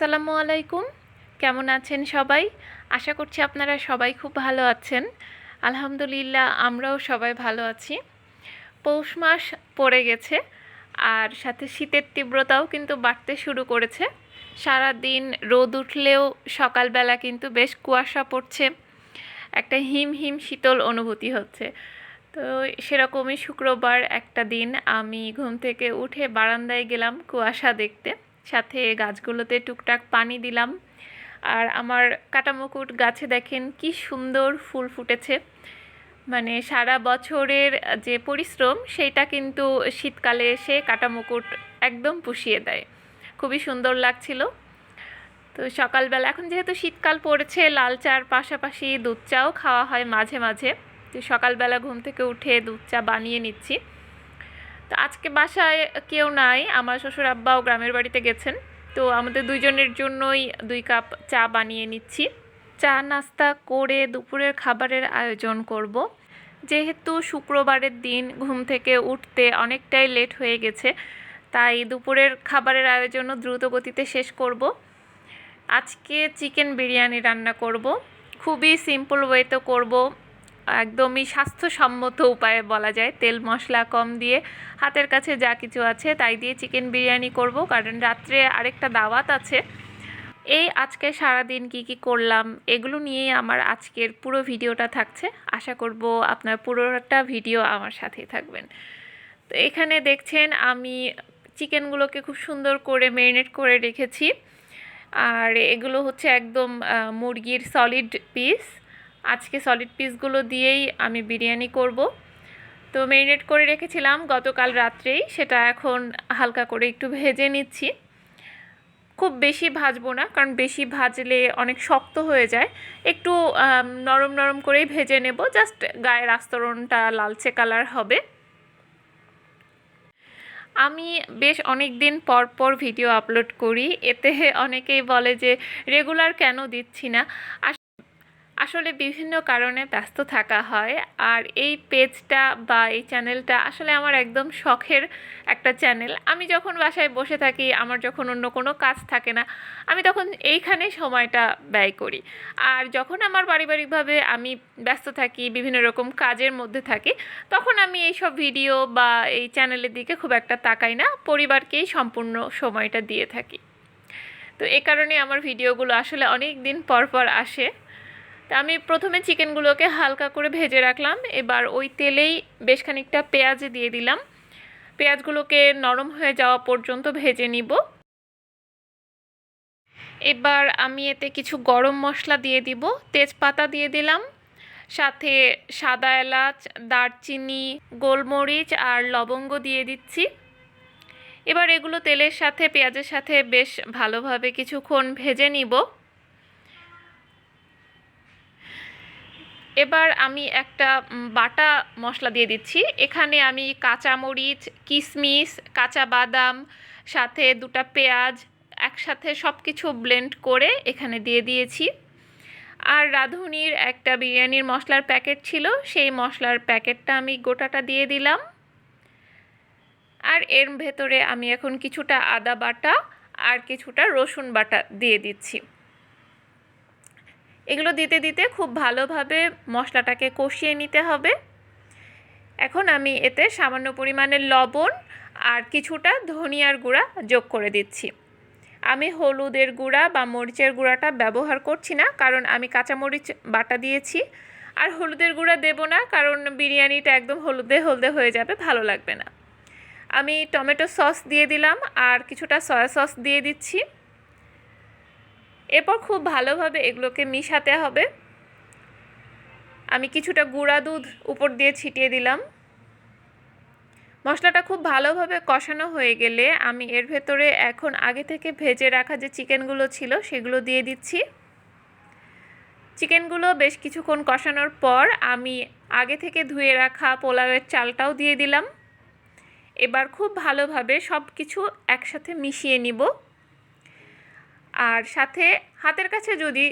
আসসালামু আলাইকুম। কেমন আছেন সবাই? আশা করছি আপনারা সবাই খুব ভালো আছেন। আলহামদুলিল্লাহ, আমরাও সবাই ভালো আছি। পৌষ মাস পড়ে গেছে, আর সাথে শীতের তীব্রতাও কিন্তু বাড়তে শুরু করেছে। সারা দিন রোদ উঠলেও সকালবেলা কিন্তু বেশ কুয়াশা পড়ছে। একটা হিম হিম শীতল অনুভূতি হচ্ছে। তো সেরকমই শুক্রবার একটা দিন আমি ঘুম থেকে উঠে বারান্দায় গেলাম কুয়াশা দেখতে। সাথে গাছগুলোতে টুকটাক পানি দিলাম। আর আমার কাটামুকুট গাছে দেখেন কি সুন্দর ফুল ফুটেছে। মানে সারা বছরের যে পরিশ্রম সেইটা কিন্তু শীতকালে এসে কাটামুকুট একদম পুষিয়ে দেয়। খুবই সুন্দর লাগছিল। তো সকালবেলা, এখন যেহেতু শীতকাল পড়েছে, লাল চার পাশাপাশি দুধ চাও খাওয়া হয় মাঝে মাঝে। তো সকালবেলা ঘুম থেকে উঠে দুধ চা বানিয়ে নিচ্ছি। তো আজকে বাসায় কেউ নাই, আমার শ্বশুর আব্বাও গ্রামের বাড়িতে গেছেন। তো আমাদের দুইজনের জন্যই দুই কাপ চা বানিয়ে নিচ্ছি। চা নাস্তা করে দুপুরের খাবারের আয়োজন করব। যেহেতু শুক্রবারের দিন ঘুম থেকে উঠতে অনেকটাই লেট হয়ে গেছে, তাই দুপুরের খাবারের আয়োজনও দ্রুত গতিতে শেষ করব। আজকে চিকেন বিরিয়ানি রান্না করব। খুবই সিম্পল ওয়েতে করব। একদমই স্বাস্থ্যসম্মত উপায়ে বলা যায়। তেল, মশলা কম দিয়ে হাতের কাছে যা কিছু আছে তাই দিয়ে চিকেন বিরিয়ানি করব। কারণ রাত্রে আরেকটা দাওয়াত আছে। এই আজকে সারাদিন কি কি করলাম এগুলো নিয়েই আমার আজকের পুরো ভিডিওটা থাকছে। আশা করব আপনার পুরোটা ভিডিও আমার সাথেই থাকবেন। তো এখানে দেখছেন আমি চিকেনগুলোকে খুব সুন্দর করে ম্যারিনেট করে রেখেছি। আর এগুলো হচ্ছে একদম মুরগির সলিড পিস আজকে সলিড পিসগুলো দিয়েই আমি বিরিয়ানি করব। তো ম্যারিনেট করে রেখেছিলাম গতকাল রাত্রেই, সেটা এখন হালকা করে একটু ভেজে নিচ্ছি। খুব বেশি ভাজবো না, কারণ বেশি ভাজলে অনেক শক্ত হয়ে যায়। একটু নরম নরম করেই ভেজে নেব জাস্ট গায়ের আস্তরণটা লালচে কালার হবে। আমি বেশ অনেক দিন পর পর ভিডিও আপলোড করি, এতে অনেকেই বলে যে রেগুলার কেন দিচ্ছি না? আসলে বিভিন্ন কারণে ব্যস্ত থাকা হয়। আর এই পেজটা বা এই চ্যানেলটা আসলে আমার একদম শখের একটা চ্যানেল। আমি যখন বাসায় বসে থাকি, আমার যখন অন্য কোনো কাজ থাকে না, আমি তখন এইখানে সময়টা ব্যয় করি। আর যখন আমার পারিবারিকভাবে আমি ব্যস্ত থাকি, বিভিন্ন রকম কাজের মধ্যে থাকি, তখন আমি এইসব ভিডিও বা এই চ্যানেলের দিকে খুব একটা তাকাই না। পরিবারকেই সম্পূর্ণ সময়টা দিয়ে থাকি। তো এ কারণে আমার ভিডিওগুলো আসলে অনেক দিন পর পর আসে। তা আমি প্রথমে চিকেনগুলোকে হালকা করে ভেজে রাখলাম। এবার ওই তেলেই বেশ খানিকটা পেঁয়াজ দিয়ে দিলাম। পেঁয়াজগুলোকে নরম হয়ে যাওয়া পর্যন্ত ভেজে নিব। এবার আমি এতে কিছু গরম মশলা দিয়ে দিব। তেজপাতা দিয়ে দিলাম। সাথে সাদা এলাচ, দারচিনি, গোলমরিচ আর লবঙ্গ দিয়ে দিচ্ছি। এবার এগুলো তেলের সাথে, পেঁয়াজের সাথে বেশ ভালোভাবে কিছুক্ষণ ভেজে নিব। এবার আমি একটা বাটা মশলা দিয়ে দিচ্ছি। এখানে আমি কাঁচামরিচ কিশমিশ কাঁচা বাদাম সাথে দুটা পেঁয়াজ একসাথে সব কিছু ব্লেন্ড করে এখানে দিয়ে দিয়েছি। আর রাঁধুনির একটা বিরিয়ানির মশলার প্যাকেট ছিল, সেই মশলার প্যাকেটটা আমি গোটাটা দিয়ে দিলাম। আর এর ভেতরে আমি এখন কিছুটা আদা বাটা আর কিছুটা রসুন বাটা দিয়ে দিচ্ছি। এগুলো দিতে দিতে খুব ভালোভাবে মশলাটাকে কষিয়ে নিতে হবে। এখন আমি এতে সামান্য পরিমাণে লবণ আর কিছুটা ধনিয়ার গুঁড়া যোগ করে দিচ্ছি। আমি হলুদের গুঁড়া বা মরিচের গুঁড়াটা ব্যবহার করছি না, কারণ আমি কাঁচামরিচ বাটা দিয়েছি। আর হলুদের গুঁড়া দেব না, কারণ বিরিয়ানিটা একদম হলুদে হলদে হয়ে যাবে, ভালো লাগবে না। আমি টমেটো সস দিয়ে দিলাম আর কিছুটা সয়া সস দিয়ে দিচ্ছি। এরপর খুব ভালোভাবে এগুলোকে মিশাতে হবে। আমি কিছুটা গুঁড়া দুধ উপর দিয়ে ছিটিয়ে দিলাম। মশলাটা খুব ভালোভাবে কষানো হয়ে গেলে আমি এর ভেতরে এখন আগে থেকে ভেজে রাখা যে চিকেনগুলো ছিল সেগুলো দিয়ে দিচ্ছি। চিকেনগুলো বেশ কিছুক্ষণ কষানোর পর আমি আগে থেকে ধুয়ে রাখা পোলাওয়ের চালটাও দিয়ে দিলাম। এবার খুব ভালোভাবে সব কিছু একসাথে মিশিয়ে নিব। আর সাথে হাতের কাছে যদি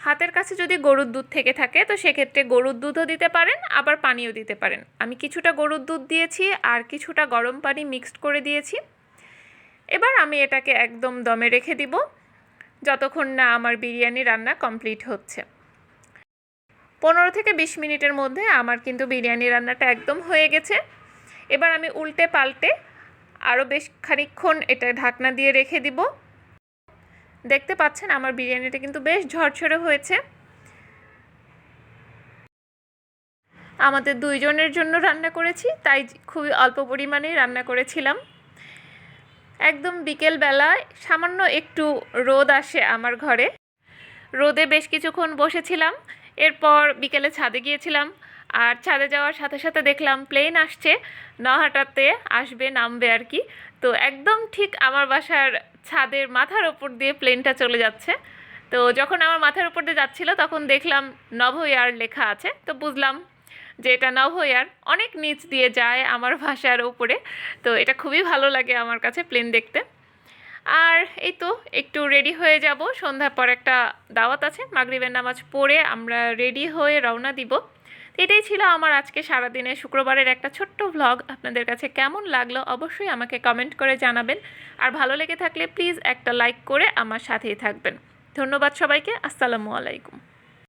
হাতের কাছে যদি গরুর দুধ থেকে থাকে, তো সেক্ষেত্রে গরুর দুধও দিতে পারেন, আবার পানিও দিতে পারেন। আমি কিছুটা গরুর দুধ দিয়েছি আর কিছুটা গরম পানি মিক্সড করে দিয়েছি। এবার আমি এটাকে একদম দমে রেখে দিব, যতক্ষণ না আমার বিরিয়ানি রান্না কমপ্লিট হচ্ছে। পনেরো থেকে বিশ মিনিটের মধ্যে আমার কিন্তু বিরিয়ানি রান্নাটা একদম হয়ে গেছে। এবার আমি উল্টে পাল্টে আরও বেশ খানিকক্ষণ এটা ঢাকনা দিয়ে রেখে দিব। দেখতে পাচ্ছেন আমার বিরিয়ানিটা কিন্তু বেশ ঝরঝরে হয়েছে। আমাদের দুইজনের জন্য রান্না করেছি, তাই খুবই অল্প পরিমাণেই রান্না করেছিলাম। একদম বিকেলবেলায় সামান্য একটু রোদ আসে আমার ঘরে। রোদে বেশ কিছুক্ষণ বসেছিলাম, এরপর বিকেলে ছাদে গিয়েছিলাম। আর ছাদে যাওয়ার সাথে সাথে দেখলাম প্লেন আসছে, নহাটাতে আসবে, নামবে আর কি। তো একদম ঠিক আমার বাসার ছাদের মাথার ওপর দিয়ে প্লেনটা চলে যাচ্ছে। তো যখন আমার মাথার উপর দিয়ে যাচ্ছিল, তখন দেখলাম নভোয়ার লেখা আছে। তো বুঝলাম যে এটা নভোয়ার অনেক নিচ দিয়ে যায় আমার ভাষার ওপরে। তো এটা খুবই ভালো লাগে আমার কাছে প্লেন দেখতে। আর এই তো একটু রেডি হয়ে যাব। সন্ধ্যার পর একটা দাওয়াত আছে। মাগরিবের নামাজ পড়ে আমরা রেডি হয়ে রওনা দিব। এটাই ছিল আমার আজকে সারাদিনে শুক্রবারের একটা ছোট্ট ভ্লগ আপনাদের কাছে কেমন লাগল অবশ্যই আমাকে কমেন্ট করে জানাবেন। আর ভালো লেগে থাকলে প্লিজ একটা লাইক করে আমার সাথেই থাকবেন। ধন্যবাদ সবাইকে। আসসালামু আলাইকুম।